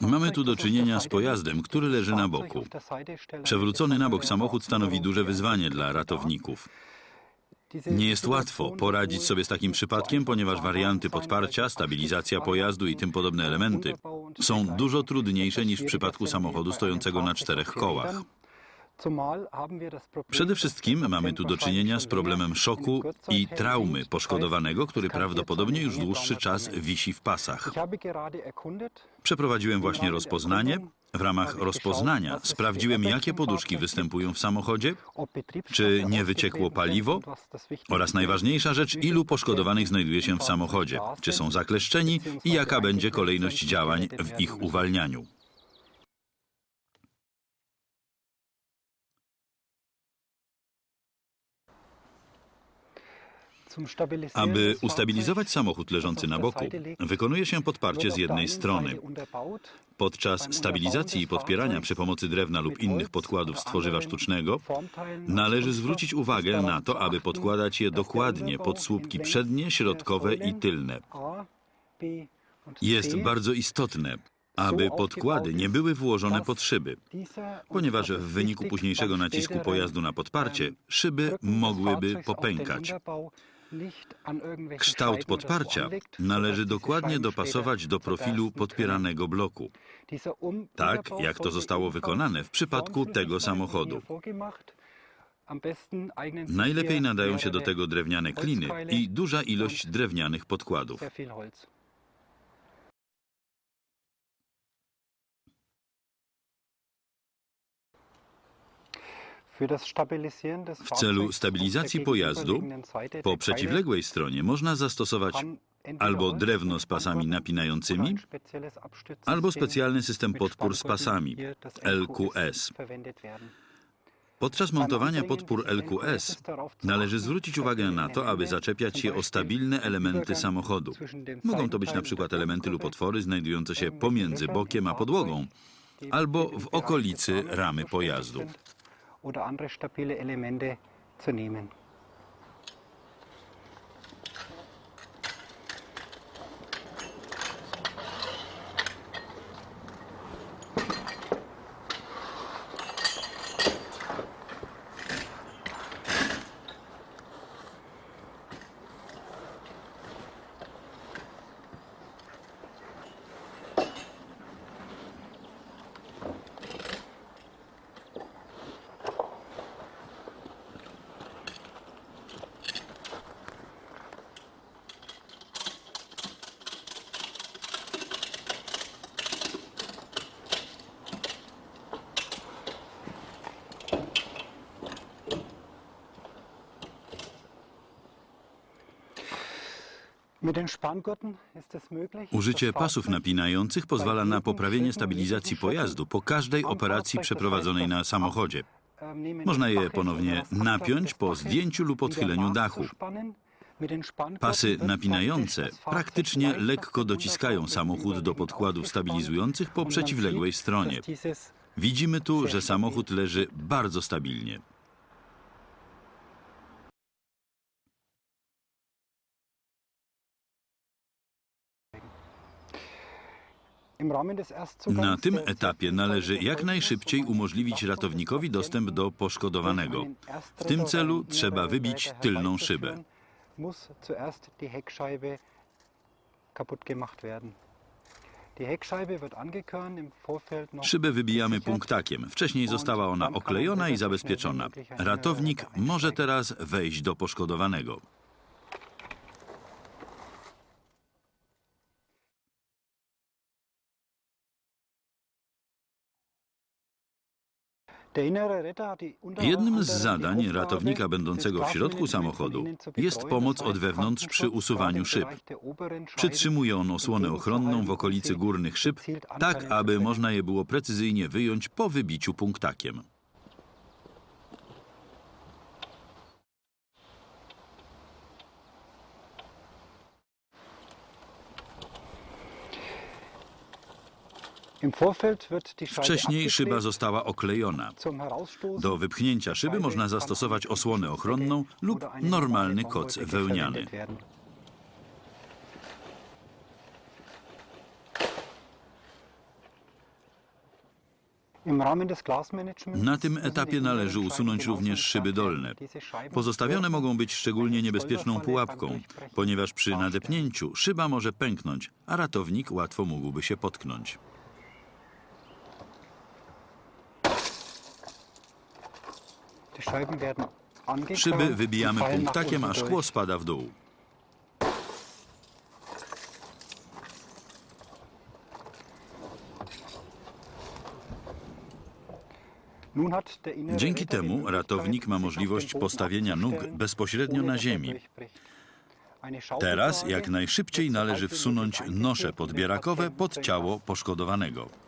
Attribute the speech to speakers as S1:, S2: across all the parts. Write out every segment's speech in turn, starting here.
S1: Mamy tu do czynienia z pojazdem, który leży na boku. Przewrócony na bok samochód stanowi duże wyzwanie dla ratowników. Nie jest łatwo poradzić sobie z takim przypadkiem, ponieważ warianty podparcia, stabilizacja pojazdu i tym podobne elementy są dużo trudniejsze niż w przypadku samochodu stojącego na czterech kołach. Przede wszystkim mamy tu do czynienia z problemem szoku i traumy poszkodowanego, który prawdopodobnie już dłuższy czas wisi w pasach. Przeprowadziłem właśnie rozpoznanie. W ramach rozpoznania sprawdziłem, jakie poduszki występują w samochodzie, czy nie wyciekło paliwo. oraz najważniejsza rzecz, ilu poszkodowanych znajduje się w samochodzie, czy są zakleszczeni i jaka będzie kolejność działań w ich uwalnianiu. Aby ustabilizować samochód leżący na boku, wykonuje się podparcie z jednej strony. Podczas stabilizacji i podpierania przy pomocy drewna lub innych podkładów z tworzywa sztucznego należy zwrócić uwagę na to, aby podkładać je dokładnie pod słupki przednie, środkowe i tylne. Jest bardzo istotne, aby podkłady nie były włożone pod szyby, ponieważ w wyniku późniejszego nacisku pojazdu na podparcie szyby mogłyby popękać. Kształt podparcia należy dokładnie dopasować do profilu podpieranego bloku, tak jak to zostało wykonane w przypadku tego samochodu. Najlepiej nadają się do tego drewniane kliny i duża ilość drewnianych podkładów. W celu stabilizacji pojazdu po przeciwległej stronie można zastosować albo drewno z pasami napinającymi, albo specjalny system podpór z pasami LQS. Podczas montowania podpór LQS należy zwrócić uwagę na to, aby zaczepiać się o stabilne elementy samochodu. Mogą to być przykład elementy lub otwory znajdujące się pomiędzy bokiem a podłogą, albo w okolicy ramy pojazdu.
S2: Oder andere stabile Elemente zu nehmen.
S1: Użycie pasów napinających pozwala na poprawienie stabilizacji pojazdu po każdej operacji przeprowadzonej na samochodzie. Można je ponownie napiąć po zdjęciu lub odchyleniu dachu. Pasy napinające praktycznie lekko dociskają samochód do podkładów stabilizujących po przeciwległej stronie. Widzimy tu, że samochód leży bardzo stabilnie. Na tym etapie należy jak najszybciej umożliwić ratownikowi dostęp do poszkodowanego. W tym celu trzeba wybić tylną szybę. Szybę wybijamy punktakiem. Wcześniej została ona oklejona i zabezpieczona. Ratownik może teraz wejść do poszkodowanego. Jednym z zadań ratownika będącego w środku samochodu jest pomoc od wewnątrz przy usuwaniu szyb. Przytrzymuje on osłonę ochronną w okolicy górnych szyb, tak aby można je było precyzyjnie wyjąć po wybiciu punktakiem. Wcześniej szyba została oklejona. Do wypchnięcia szyby można zastosować osłonę ochronną lub normalny koc wełniany. Na tym etapie należy usunąć również szyby dolne. Pozostawione mogą być szczególnie niebezpieczną pułapką, ponieważ przy nadepnięciu szyba może pęknąć, a ratownik łatwo mógłby się potknąć. Szyby wybijamy punktakiem, a szkło spada w dół. Dzięki temu ratownik ma możliwość postawienia nóg bezpośrednio na
S2: er
S1: ziemi. Teraz jak najszybciej należy wsunąć nosze podbierakowe pod ciało poszkodowanego.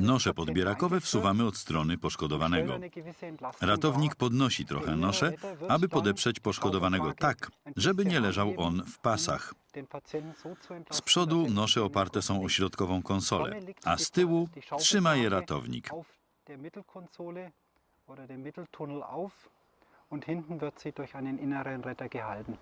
S1: Nosze podbierakowe wsuwamy od strony poszkodowanego. Ratownik podnosi trochę nosze, aby podeprzeć poszkodowanego tak, żeby nie leżał on w pasach. Z przodu
S2: er
S1: nosze oparte są o środkową konsolę, a z tyłu trzyma je ratownik.
S2: Auf der Mittelkonsole oder dem Mitteltunnel auf und hinten wird sie durch einen inneren Retter gehalten.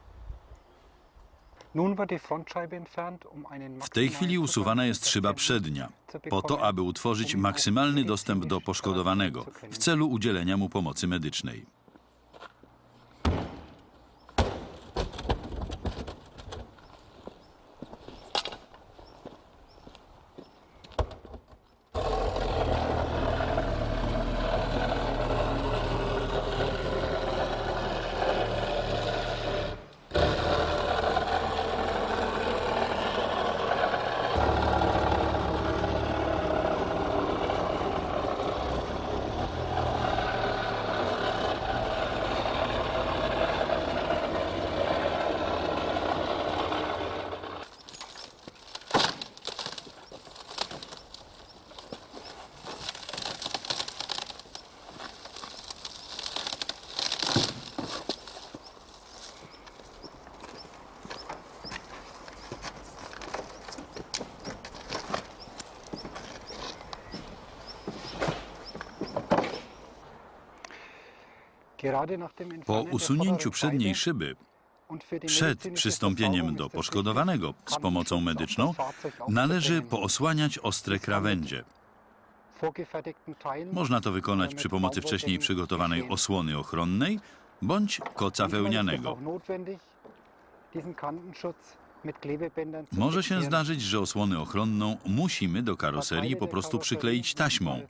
S1: W tej chwili usuwana jest szyba przednia, po to, aby utworzyć
S2: um
S1: maksymalny dostęp do poszkodowanego w celu udzielenia mu pomocy medycznej. Po usunięciu przedniej szyby, przed przystąpieniem do poszkodowanego z pomocą medyczną, należy poosłaniać ostre krawędzie. Można to wykonać przy pomocy wcześniej przygotowanej osłony ochronnej bądź koca wełnianego. Może się zdarzyć, że osłonę ochronną musimy do karoserii po prostu przykleić taśmą,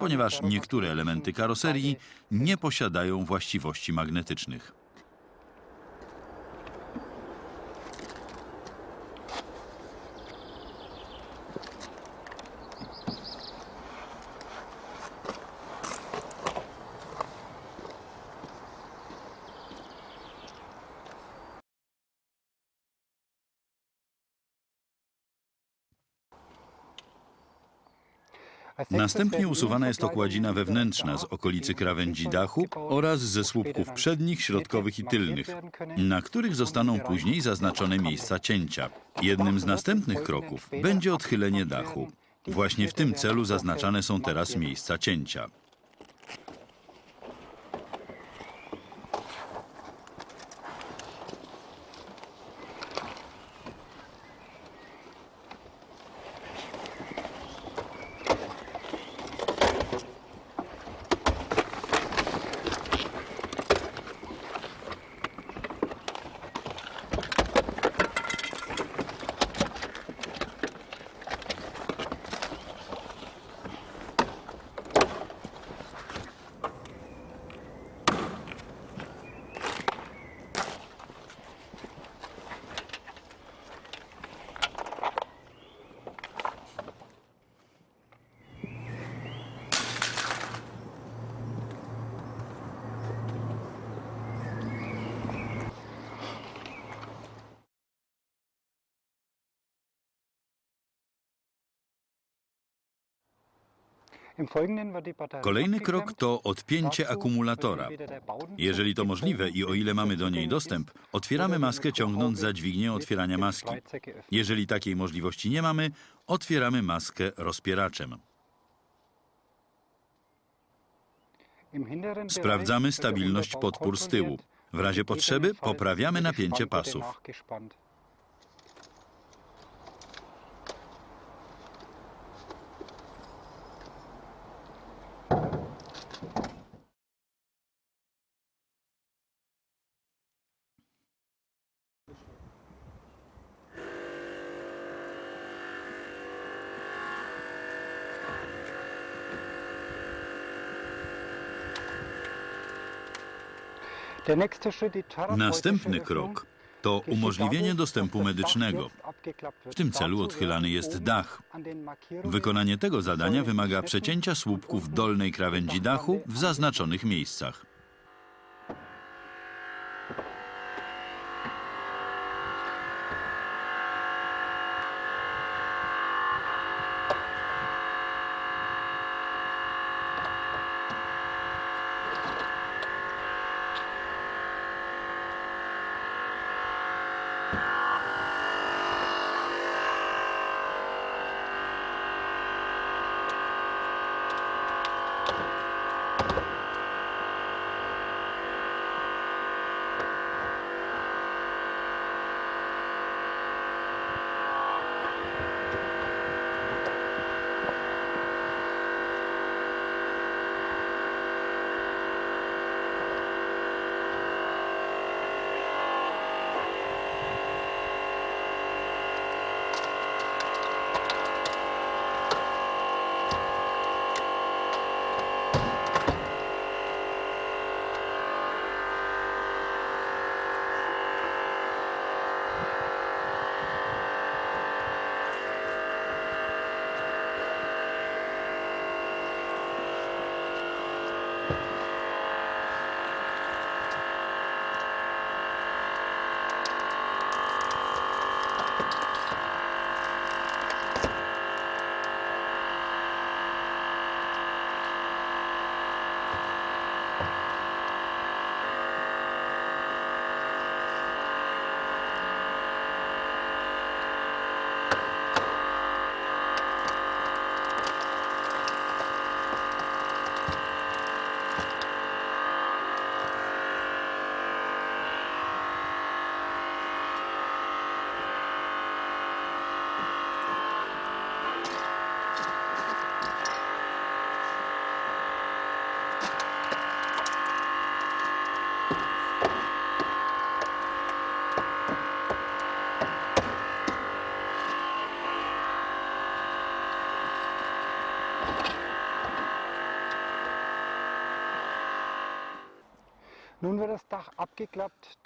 S1: ponieważ niektóre elementy karoserii nie posiadają właściwości magnetycznych. Następnie usuwana jest okładzina wewnętrzna z okolicy krawędzi dachu oraz ze słupków przednich, środkowych i tylnych, na których zostaną później zaznaczone miejsca cięcia. Jednym z następnych kroków będzie odchylenie dachu. Właśnie w tym celu zaznaczane są teraz miejsca cięcia. Kolejny krok to odpięcie akumulatora. Jeżeli to możliwe i o ile mamy do niej dostęp, otwieramy maskę ciągnąc za dźwignię otwierania maski. Jeżeli takiej możliwości nie mamy, otwieramy maskę rozpieraczem. Sprawdzamy stabilność podpór z tyłu. W razie potrzeby poprawiamy napięcie pasów. Następny krok to umożliwienie dostępu medycznego. W tym celu odchylany jest dach. Wykonanie tego zadania wymaga przecięcia słupków dolnej krawędzi dachu w zaznaczonych miejscach.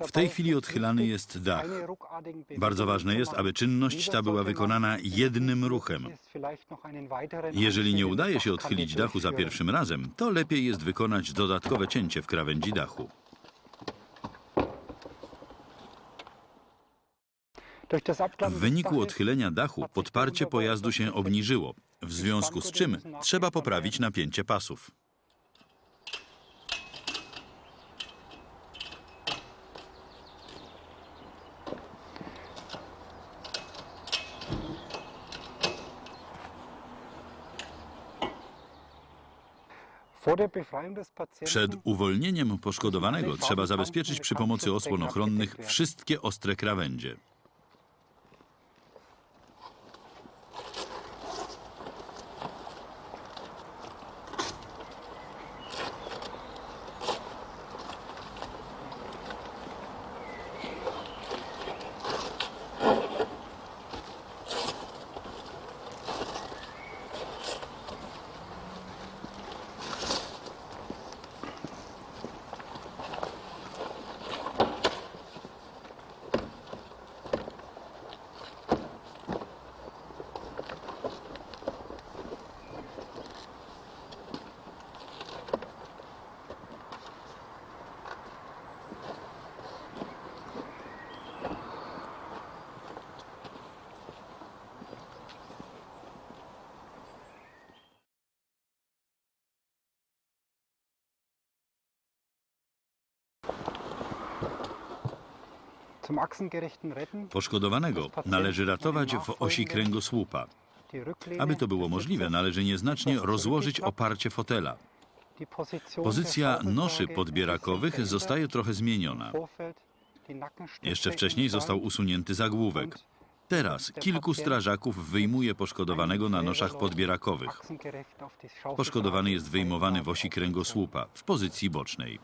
S1: W tej chwili odchylany jest dach. Bardzo ważne jest, aby czynność ta była wykonana jednym ruchem. Jeżeli nie udaje się odchylić dachu za pierwszym razem, to lepiej jest wykonać dodatkowe cięcie w krawędzi dachu. W wyniku odchylenia dachu podparcie pojazdu się obniżyło, w związku z czym trzeba poprawić napięcie pasów. Przed uwolnieniem poszkodowanego trzeba zabezpieczyć przy pomocy osłon ochronnych wszystkie ostre krawędzie. Poszkodowanego należy ratować w osi kręgosłupa. Aby to było możliwe, należy nieznacznie rozłożyć oparcie fotela. Pozycja noszy podbierakowych zostaje trochę zmieniona. Jeszcze wcześniej został usunięty zagłówek. Teraz kilku strażaków wyjmuje poszkodowanego na noszach podbierakowych. Poszkodowany jest wyjmowany w osi kręgosłupa w pozycji bocznej.